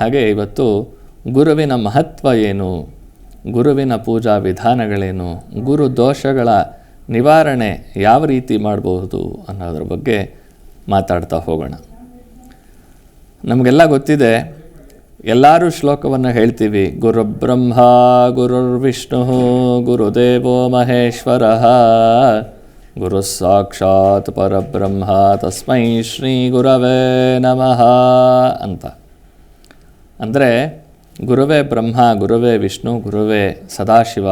ಹಾಗೆ ಇವತ್ತು ಗುರುವಿನ ಮಹತ್ವ ಏನು? ಗುರುವಿನ ಪೂಜಾ ವಿಧಾನಗಳೇನು? ಗುರು ದೋಷಗಳ ನಿವಾರಣೆ ಯಾವ ರೀತಿ ಮಾಡಬಹುದು ಅನ್ನೋದ್ರ ಬಗ್ಗೆ ಮಾತಾಡ್ತಾ ಹೋಗೋಣ. ನಮಗೆಲ್ಲ ಗೊತ್ತಿದೆ, ಎಲ್ಲರೂ ಶ್ಲೋಕವನ್ನು ಹೇಳ್ತೀವಿ ಗುರುಬ್ರಹ್ಮ ಗುರುರ್ವಿಷ್ಣು ಗುರುದೇವೋ ಮಹೇಶ್ವರ, ಗುರು ಸಾಕ್ಷಾತ್ ಪರಬ್ರಹ್ಮ, ತಸ್ಮೈ ಶ್ರೀ ಗುರವೇ ನಮಃ ಅಂತ. ಅಂದರೆ ಗುರುವೇ ಬ್ರಹ್ಮ, ಗುರುವೇ ವಿಷ್ಣು, ಗುರುವೇ ಸದಾಶಿವ,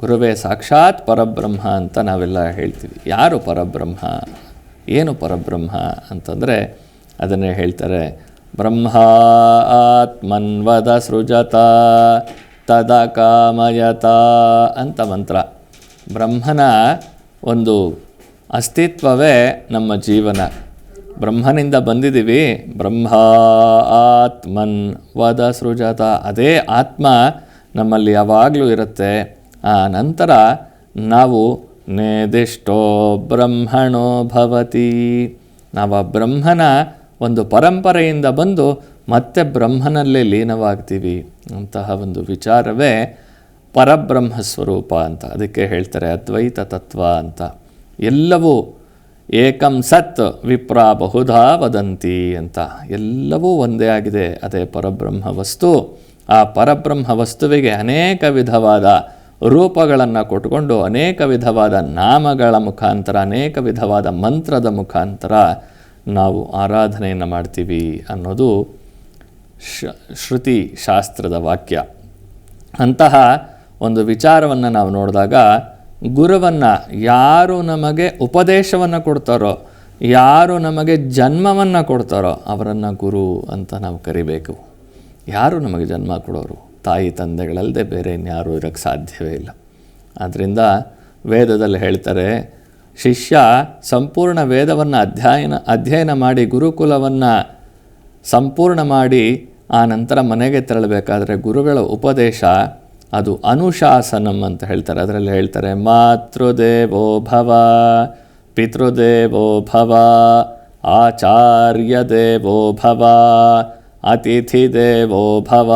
ಗುರುವೇ ಸಾಕ್ಷಾತ್ ಪರಬ್ರಹ್ಮ ಅಂತ ನಾವೆಲ್ಲ ಹೇಳ್ತೀವಿ. ಯಾರು ಪರಬ್ರಹ್ಮ? ಏನು ಪರಬ್ರಹ್ಮ ಅಂತಂದರೆ ಅದನ್ನೇ ಹೇಳ್ತಾರೆ, ಬ್ರಹ್ಮ ಆತ್ಮನ್ವದ ಸೃಜತ, ತದ ಕಾಮಯತ ಅಂತ ಮಂತ್ರ. ಬ್ರಹ್ಮನ ಒಂದು ಅಸ್ತಿತ್ವವೇ ನಮ್ಮ ಜೀವನ. ಬ್ರಹ್ಮನಿಂದ ಬಂದಿದ್ದೀವಿ. ಬ್ರಹ್ಮ, ಆತ್ಮನ್ ವದ ಸೃಜಾತ. ಅದೇ ಆತ್ಮ ನಮ್ಮಲ್ಲಿ ಯಾವಾಗಲೂ ಇರುತ್ತೆ. ಆ ನಂತರ ನಾವು ನೇದಿಷ್ಟೋ ಬ್ರಹ್ಮಣೋ ಭವತಿ. ನಾವು ಬ್ರಹ್ಮನ ಒಂದು ಪರಂಪರೆಯಿಂದ ಬಂದು ಮತ್ತೆ ಬ್ರಹ್ಮನಲ್ಲೇ ಲೀನವಾಗ್ತೀವಿ ಅಂತಹ ಒಂದು ವಿಚಾರವೇ ಪರಬ್ರಹ್ಮ ಸ್ವರೂಪ ಅಂತ. ಅದಕ್ಕೆ ಹೇಳ್ತಾರೆ ಅದ್ವೈತ ತತ್ವ ಅಂತ. ಎಲ್ಲವೂ ಏಕಂ ಸತ್ ವಿಪ್ರ ಬಹುಧಾ ವದಂತಿ ಅಂತ ಎಲ್ಲವೂ ಒಂದೇ ಆಗಿದೆ. ಅದೇ ಪರಬ್ರಹ್ಮ ವಸ್ತು. ಆ ಪರಬ್ರಹ್ಮ ವಸ್ತುವಿಗೆ ಅನೇಕ ವಿಧವಾದ ರೂಪಗಳನ್ನು ಕೊಟ್ಕೊಂಡು ಅನೇಕ ವಿಧವಾದ ನಾಮಗಳ ಮುಖಾಂತರ, ಅನೇಕ ವಿಧವಾದ ಮಂತ್ರದ ಮುಖಾಂತರ ನಾವು ಆರಾಧನೆಯನ್ನು ಮಾಡ್ತೀವಿ ಅನ್ನೋದು ಶ್ರುತಿ ಶಾಸ್ತ್ರದ ವಾಕ್ಯ. ಅಂತಹ ಒಂದು ವಿಚಾರವನ್ನು ನಾವು ನೋಡಿದಾಗ ಗುರುವನ್ನು ಯಾರು ನಮಗೆ ಉಪದೇಶವನ್ನು ಕೊಡ್ತಾರೋ, ಯಾರು ನಮಗೆ ಜನ್ಮವನ್ನು ಕೊಡ್ತಾರೋ ಅವರನ್ನು ಗುರು ಅಂತ ನಾವು ಕರಿಬೇಕು. ಯಾರು ನಮಗೆ ಜನ್ಮ ಕೊಡೋರು? ತಾಯಿ ತಂದೆಗಳಲ್ಲದೆ ಬೇರೆ ಇನ್ಯಾರೂ ಇರೋಕ್ಕೆ ಸಾಧ್ಯವೇ ಇಲ್ಲ. ಆದ್ದರಿಂದ ವೇದದಲ್ಲಿ ಹೇಳ್ತಾರೆ, ಶಿಷ್ಯ ಸಂಪೂರ್ಣ ವೇದವನ್ನು ಅಧ್ಯಯನ ಅಧ್ಯಯನ ಮಾಡಿ ಗುರುಕುಲವನ್ನು ಸಂಪೂರ್ಣ ಮಾಡಿ ಆ ನಂತರ ಮನೆಗೆ ತೆರಳಬೇಕಾದ್ರೆ ಗುರುಗಳ ಉಪದೇಶ ಅದು ಅನುಶಾಸನಂ ಅಂತ ಹೇಳ್ತಾರೆ. ಅದರಲ್ಲಿ ಹೇಳ್ತಾರೆ, ಮಾತೃದೇವೋ ಭವ, ಪಿತೃದೇವೋ ಭವ ಆಚಾರ್ಯ ದೇವೋ ಭವ ಅತಿಥಿ ದೇವೋ ಭವ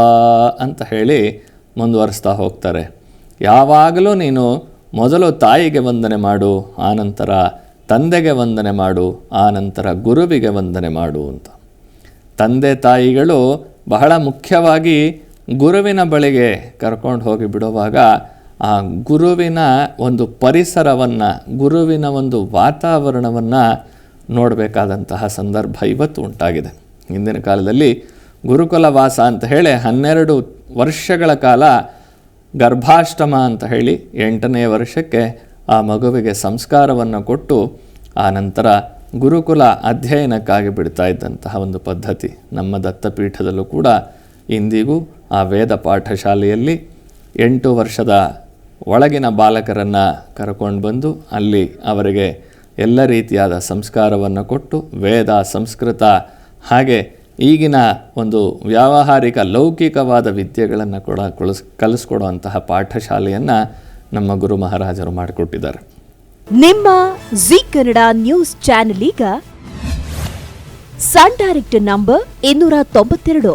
ಅಂತ ಹೇಳಿ ಮುಂದುವರಿಸ್ತಾ ಹೋಗ್ತಾರೆ. ಯಾವಾಗಲೂ ನೀನು ಮೊದಲು ತಾಯಿಗೆ ವಂದನೆ ಮಾಡು, ಆನಂತರ ತಂದೆಗೆ ವಂದನೆ ಮಾಡು, ಆನಂತರ ಗುರುವಿಗೆ ವಂದನೆ ಮಾಡು ಅಂತ. ತಂದೆ ತಾಯಿಗಳು ಬಹಳ ಮುಖ್ಯವಾಗಿ ಗುರುವಿನ ಬಳಿಗೆ ಕರ್ಕೊಂಡು ಹೋಗಿ ಬಿಡುವಾಗ ಆ ಗುರುವಿನ ಒಂದು ಪರಿಸರವನ್ನು, ಗುರುವಿನ ಒಂದು ವಾತಾವರಣವನ್ನು ನೋಡಬೇಕಾದಂತಹ ಸಂದರ್ಭ ಇವತ್ತು ಉಂಟಾಗಿದೆ. ಹಿಂದಿನ ಕಾಲದಲ್ಲಿ ಗುರುಕುಲ ವಾಸ ಅಂತ ಹೇಳಿ ಹನ್ನೆರಡು ವರ್ಷಗಳ ಕಾಲ ಗರ್ಭಾಷ್ಟಮ ಅಂತ ಹೇಳಿ ಎಂಟನೇ ವರ್ಷಕ್ಕೆ ಆ ಮಗುವಿಗೆ ಸಂಸ್ಕಾರವನ್ನು ಕೊಟ್ಟು ಆ ನಂತರ ಗುರುಕುಲ ಅಧ್ಯಯನಕ್ಕಾಗಿ ಬಿಡ್ತಾ ಇದ್ದಂತಹ ಒಂದು ಪದ್ಧತಿ ನಮ್ಮ ದತ್ತಪೀಠದಲ್ಲೂ ಕೂಡ ಇಂದಿಗೂ ಆ ವೇದ ಪಾಠಶಾಲೆಯಲ್ಲಿ ಎಂಟು ವರ್ಷದ ಒಳಗಿನ ಬಾಲಕರನ್ನು ಕರ್ಕೊಂಡು ಬಂದು ಅಲ್ಲಿ ಅವರಿಗೆ ಎಲ್ಲ ರೀತಿಯಾದ ಸಂಸ್ಕಾರವನ್ನು ಕೊಟ್ಟು ವೇದ, ಸಂಸ್ಕೃತ ಹಾಗೆ ಈಗಿನ ಒಂದು ವ್ಯಾವಹಾರಿಕ ಲೌಕಿಕವಾದ ವಿದ್ಯೆಗಳನ್ನು ಕೂಡ, ಕಳಿಸ್, ಕಲಿಸ್ಕೊಡುವಂತಹ ಪಾಠಶಾಲೆಯನ್ನು ನಮ್ಮ ಗುರು ಮಹಾರಾಜರು ಮಾಡಿಕೊಟ್ಟಿದ್ದಾರೆ. ನಿಮ್ಮ ಜಿ ಕನ್ನಡ ನ್ಯೂಸ್ ಚಾನೆಲ್ ಈಗ ಸನ್ ಡೈರೆಕ್ಟ್ ನಂಬರ್ ಇನ್ನೂರ ತೊಂಬತ್ತೆರಡು.